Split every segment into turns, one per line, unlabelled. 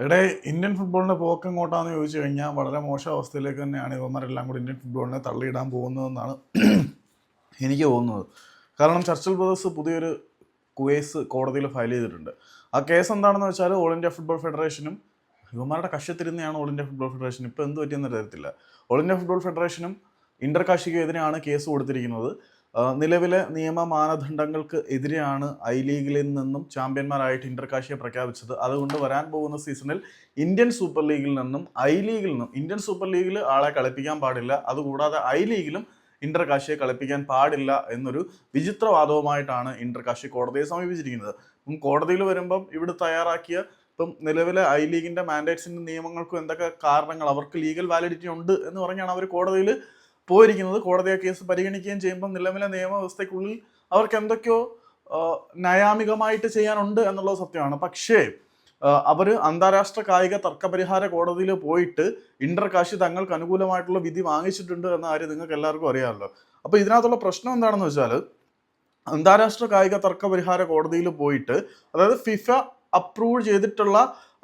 ഇവിടെ ഇന്ത്യൻ ഫുട്ബോളിന്റെ പോക്ക് എങ്ങോട്ടാന്ന് ചോദിച്ചു കഴിഞ്ഞാൽ വളരെ മോശം അവസ്ഥയിലേക്ക് തന്നെയാണ് ഇവന്മാരെല്ലാം കൂടി ഇന്ത്യൻ ഫുട്ബോളിനെ തള്ളിയിടാൻ പോകുന്നതെന്നാണ് എനിക്ക് തോന്നുന്നത്. കാരണം ചർച്ചിൽ ബ്രദേഴ്സ് പുതിയൊരു കേസ് കോടതിയിൽ ഫയൽ ചെയ്തിട്ടുണ്ട്. ആ കേസ് എന്താണെന്ന് വെച്ചാൽ ഓൾ ഇന്ത്യ ഫുട്ബോൾ ഫെഡറേഷനും ഇവന്മാരുടെ കക്ഷത്തിരുന്നെയാണ് ഓൾ ഇന്ത്യ ഫുട്ബോൾ ഫെഡറേഷൻ. ഇപ്പോൾ എന്ത് പറ്റിയെന്ന് അറിയത്തില്ല. ഓൾ ഇന്ത്യ ഫുട്ബോൾ ഫെഡറേഷനും ഇന്റർ കാശിക്കെതിരെയാണ് കേസ് കൊടുത്തിരിക്കുന്നത്. നിലവിലെ നിയമ മാനദണ്ഡങ്ങൾക്ക് എതിരെയാണ് ഐ ലീഗിൽ നിന്നും ചാമ്പ്യന്മാരായിട്ട് ഇന്റർ കാശിയെ പ്രഖ്യാപിച്ചത്. അതുകൊണ്ട് വരാൻ പോകുന്ന സീസണിൽ ഇന്ത്യൻ സൂപ്പർ ലീഗിൽ നിന്നും ഐ ലീഗിൽ നിന്നും ഇന്ത്യൻ സൂപ്പർ ലീഗിൽ ആളെ കളിപ്പിക്കാൻ പാടില്ല. അതുകൂടാതെ ഐ ലീഗിലും ഇന്റർ കാശിയെ കളിപ്പിക്കാൻ പാടില്ല എന്നൊരു വിചിത്രവാദവുമായിട്ടാണ് ഇന്റർ കാശി കോടതിയെ സമീപിച്ചിരിക്കുന്നത്. അപ്പം കോടതിയിൽ വരുമ്പം ഇവിടെ തയ്യാറാക്കിയ ഇപ്പം നിലവിലെ ഐ ലീഗിന്റെ മാൻഡേറ്റ്സിന്റെ നിയമങ്ങൾക്കും എന്തൊക്കെ കാരണങ്ങൾ അവർക്ക് ലീഗൽ വാലിഡിറ്റി ഉണ്ട് എന്ന് പറഞ്ഞാണ് അവർ കോടതിയിൽ പോയിരിക്കുന്നത് കോടതി ആ കേസ് പരിഗണിക്കുകയും ചെയ്യുമ്പോൾ നിലവിലെ നിയമവ്യവസ്ഥയ്ക്കുള്ളിൽ അവർക്ക് എന്തൊക്കെയോ നയാമികമായിട്ട് ചെയ്യാനുണ്ട് എന്നുള്ളത് സത്യമാണ്. പക്ഷേ അവർ അന്താരാഷ്ട്ര കായിക തർക്കപരിഹാര കോടതിയിൽ പോയിട്ട് ഇന്റർ കാശി തങ്ങൾക്ക് അനുകൂലമായിട്ടുള്ള വിധി വാങ്ങിച്ചിട്ടുണ്ട് എന്ന കാര്യം നിങ്ങൾക്ക് എല്ലാവർക്കും അറിയാമല്ലോ. അപ്പോൾ ഇതിനകത്തുള്ള പ്രശ്നം എന്താണെന്ന് വെച്ചാൽ അന്താരാഷ്ട്ര കായിക തർക്കപരിഹാര കോടതിയിൽ പോയിട്ട് അതായത് ഫിഫ അപ്രൂവ് ചെയ്തിട്ടുള്ള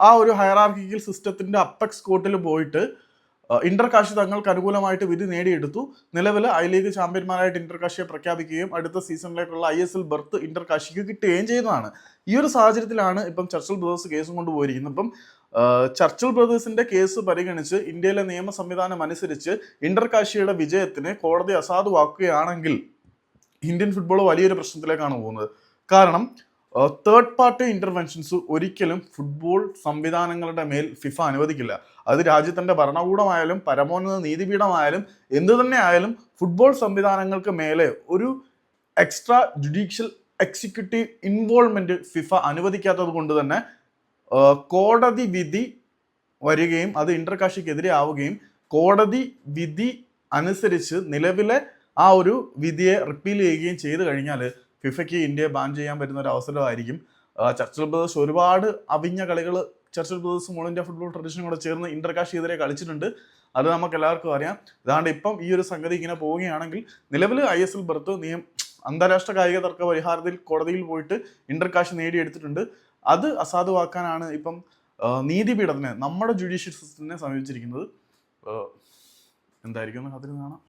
ആ ഒരു ഹയറാർക്കിക്കൽ സിസ്റ്റത്തിന്റെ അപ്പെക്സ് കോർട്ടിൽ പോയിട്ട് ഇന്റർ കാശി തങ്ങൾക്ക് അനുകൂലമായിട്ട് വിധി നേടിയെടുത്തു. നിലവിൽ ഐ ലീഗ് ചാമ്പ്യന്മാരായിട്ട് ഇന്റർ കാശിയെ പ്രഖ്യാപിക്കുകയും അടുത്ത സീസണിലേക്കുള്ള I S L berth inter കാശിക്ക് കിട്ടുകയും ചെയ്യുന്നതാണ്. ഈ ഒരു സാഹചര്യത്തിലാണ് ഇപ്പം ചർച്ചിൽ ബ്രദേഴ്സ് കേസും കൊണ്ട് പോയിരിക്കുന്നത് ഇപ്പം ചർച്ചിൽ ബ്രദേഴ്സിന്റെ കേസ് പരിഗണിച്ച് ഇന്ത്യയിലെ നിയമ സംവിധാനം അനുസരിച്ച് ഇന്റർ കാശിയുടെ വിജയത്തിന് കോടതി അസാധുവാക്കുകയാണെങ്കിൽ ഇന്ത്യൻ ഫുട്ബോൾ വലിയൊരു പ്രശ്നത്തിലേക്കാണ് പോകുന്നത്. കാരണം തേർഡ് പാർട്ടി ഇന്റർവെൻഷൻസ് ഒരിക്കലും ഫുട്ബോൾ സംവിധാനങ്ങളുടെ മേൽ ഫിഫ അനുവദിക്കില്ല. അത് രാജ്യത്തിന്റെ ഭരണകൂടമായാലും പരമോന്നത നീതിപീഠമായാലും എന്തു തന്നെ ആയാലും ഫുട്ബോൾ സംവിധാനങ്ങൾക്ക് മേലെ ഒരു extra judicial executive involvement FIFA അനുവദിക്കാത്തത് കൊണ്ട് തന്നെ കോടതി വിധി വരികയും അത് ഇന്റർകാഷിക്കെതിരെ ആവുകയും കോടതി വിധി അനുസരിച്ച് നിലവിലെ ആ ഒരു വിധിയെ റിപ്പീൽ ചെയ്യുകയും ചെയ്തു കഴിഞ്ഞാൽ ഫിഫയ്ക്ക് ഇന്ത്യയെ ബാൻ ചെയ്യാൻ പറ്റുന്ന ഒരു അവസരമായിരിക്കും. ചർച്ചിൽ ബ്രദേഴ്സ് ഒരുപാട് അവിഞ്ഞ കളികൾ ചർച്ചിൽ ബ്രദേഴ്സും ഓൾ ഇന്ത്യ ഫുട്ബോൾ ട്രഡീഷനും കൂടെ ചേർന്ന് ഇന്റർകാഷിക്കെതിരെ കളിച്ചിട്ടുണ്ട്. അത് നമുക്ക് എല്ലാവർക്കും അറിയാം. അതാണ്ട് ഇപ്പം ഈ ഒരു സംഗതി ഇങ്ങനെ പോവുകയാണെങ്കിൽ നിലവിൽ ഐ എസ് എൽ ബർത്ത് നിയം അന്താരാഷ്ട്ര കായിക തർക്ക പരിഹാരത്തിൽ കോടതിയിൽ പോയിട്ട് ഇന്റർകാഷ് നേടിയെടുത്തിട്ടുണ്ട്. അത് അസാധുവാക്കാനാണ് ഇപ്പം നീതിപീഠത്തിനെ നമ്മുടെ ജുഡീഷ്യൽ സിസ്റ്റത്തിനെ സമീപിച്ചിരിക്കുന്നത്. എന്തായിരിക്കും അതിന് കാണാം.